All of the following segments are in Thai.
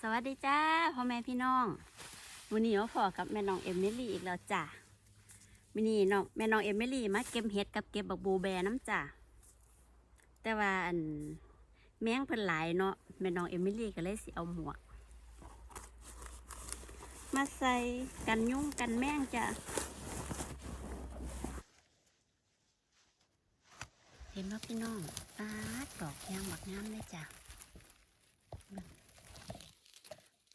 สวัสดีจ้าพ่อแม่พี่น้องวันนี้มาพอกับแม่น้องเอมิลี่อีกแล้วจ้าวันนี้น้องแม่น้องเอมิลี่มาเก็บเห็ดกับเก็บบักบูแบน้ำจ้าแต่ว่าอันแมงเพิ่นหลายเนาะแม่น้องเอมิลี่ก็เลยสิเอาหมวก มาใส่กันยุ่งกันแมงจ้าเห็นว่าพี่น้องตาดดอกยางบักงามเลยจ้า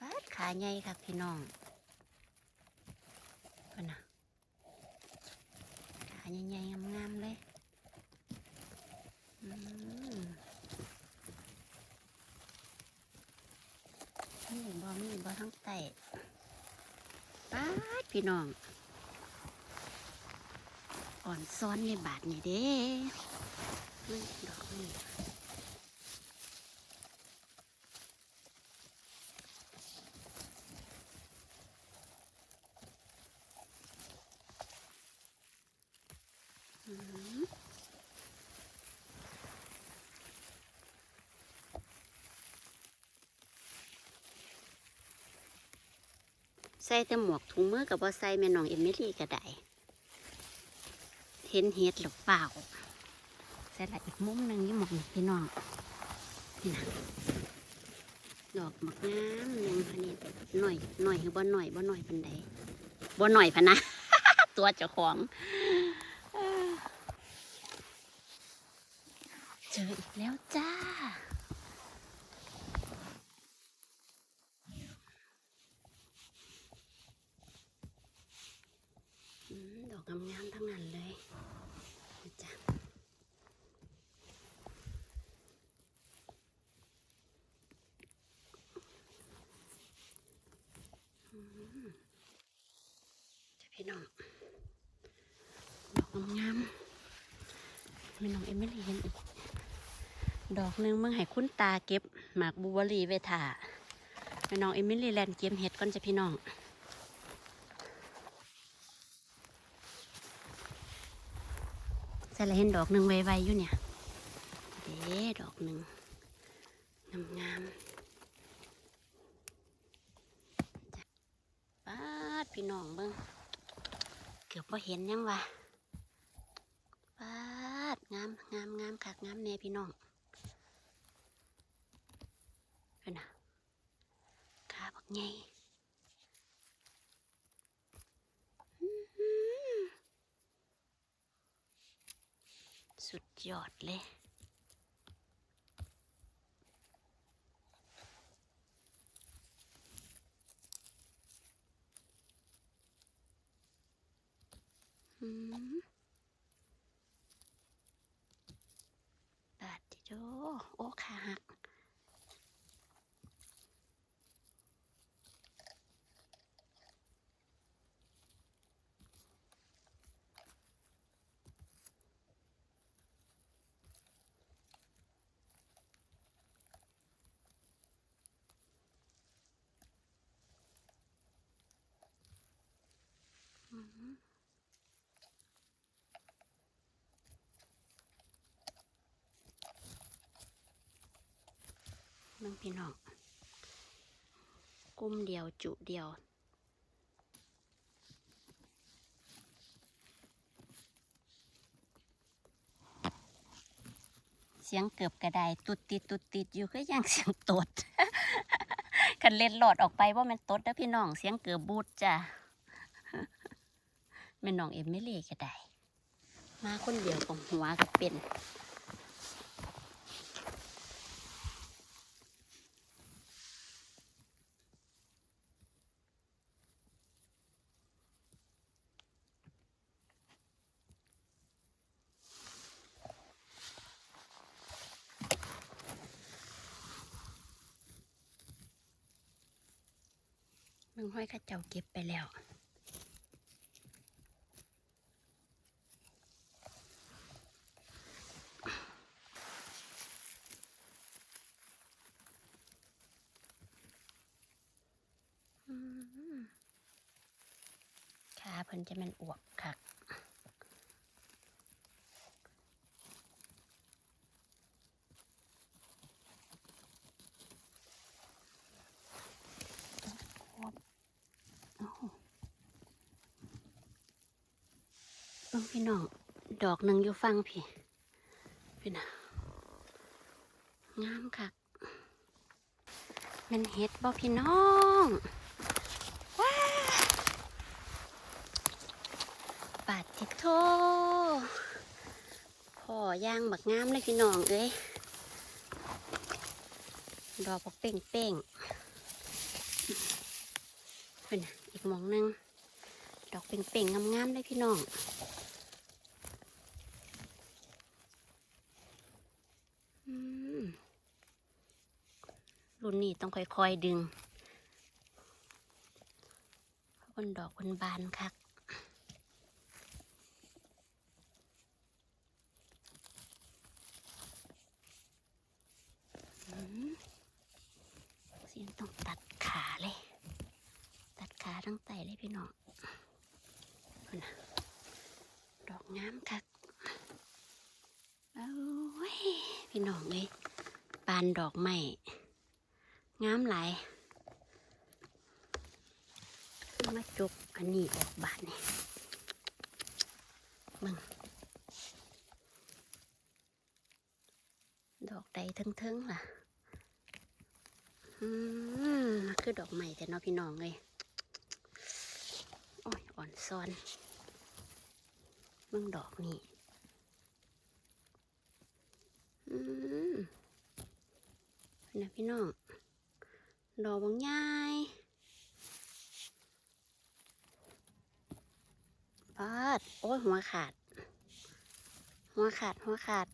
ปาดขา ใหญ่ค่ะพี่น้องกันนะขาใหญ่ๆงามๆเลยนี่บ่มีบ่ทั้งไตป้าพี่น้อง อ่อนซ้อนในบาทนี่เด้นี่ดอกนี่ อืมใส่แต่หมวกถุงมือกับว่าใส่แม่น้องเอมิลี่ก็ได้เห็นเห็ดหรือเปล่าใส่ละอีกมุมหนึ่งนี่หมองนี่พี่น้องนี่นะดอกหมากงามหนึ่งพันนี้หน่อยหน่อยคือบ่หน่อยบ่หน่อยพันใดบ่หน่อยพันนะ ตัวเจ้าของเจออีกแล้วจ้า อืมดอกงามๆทั้งนั้นเลยนี่จ้ะจะพี่น้องดอกงามๆแม่น้องเอ็มิลี่เห็นอีก ดอกหนึ่งเมื่อให้คุณตาเก็บหมากบูเบอร์รี่ไว้ถ่าแม่น้องเอ็มิลี่แลนเก็บเห็ดก่อนจะพี่น้อง ใส่ละเห็นดอกหนึ่งไวๆอยู่เนี่ยเด้ดอกหนึ่งงามๆจ้ะป้าดพี่น้องเบิ้งเกือบพอเห็นยังวะป้าดงามงามงามคักงามแน่พี่น้องเป็นน่ะขาบักไงสุด ยอดเลยอืมปาดจิโดโอ้ขาหัก อืม มึงพี่น้องกุ้มเดียวจุเดียวเสียงเกือบกระไดตุดติดตุดติดอยู่ก็ยังเสียงตดคันเล่นหลอดออกไปว่ามันตดแล้วพี่น้องเสียงเกือบบูดจ้ะแม่น้องเอ็มไม่เล่ก็ไดมาคนเดียวของหัวก็เป็นึงห้อยข้าเจ้าเก็บไปแล้วขาเพิ่นจะมันอวบคัก บิ่งพี่น้อง ดอกหนึ่งอยู่ฟังพี่ พี่นะงามคักแมันเฮ็ดบ่พี่น้องว้าปาดทิโทพ่อย่างบักงามเลยพี่น้องเอ้ยดอกบักเป่งเป่งๆเป็นน่ะอีกมองหนึงดอกเป่งๆงามๆเลยพี่น้อง อืมรุ่ นี้ต้องค่อยๆดึงเพราะคนดอกคนบานคักอืมเสียงต้องตัดขาเลย ตัดขาทั้งไตเลยพี่น้องนะดอกงามคักโอ้ยพี่น้องเลยปานดอกไม้ งามหลายมาจุกอันนี้ออกบานนี่มึงดอกใดทึ่งๆล่ะ อืมมันคือดอกไม้แต่เนาะพี่น้องเลยโอ้ยอ่อนซ้อนมึงดอกนี่อืมนะพี่น้อง ดอกบางใหญ่ปาดโอ้ยหัวขาด หัวขาด หัวขาด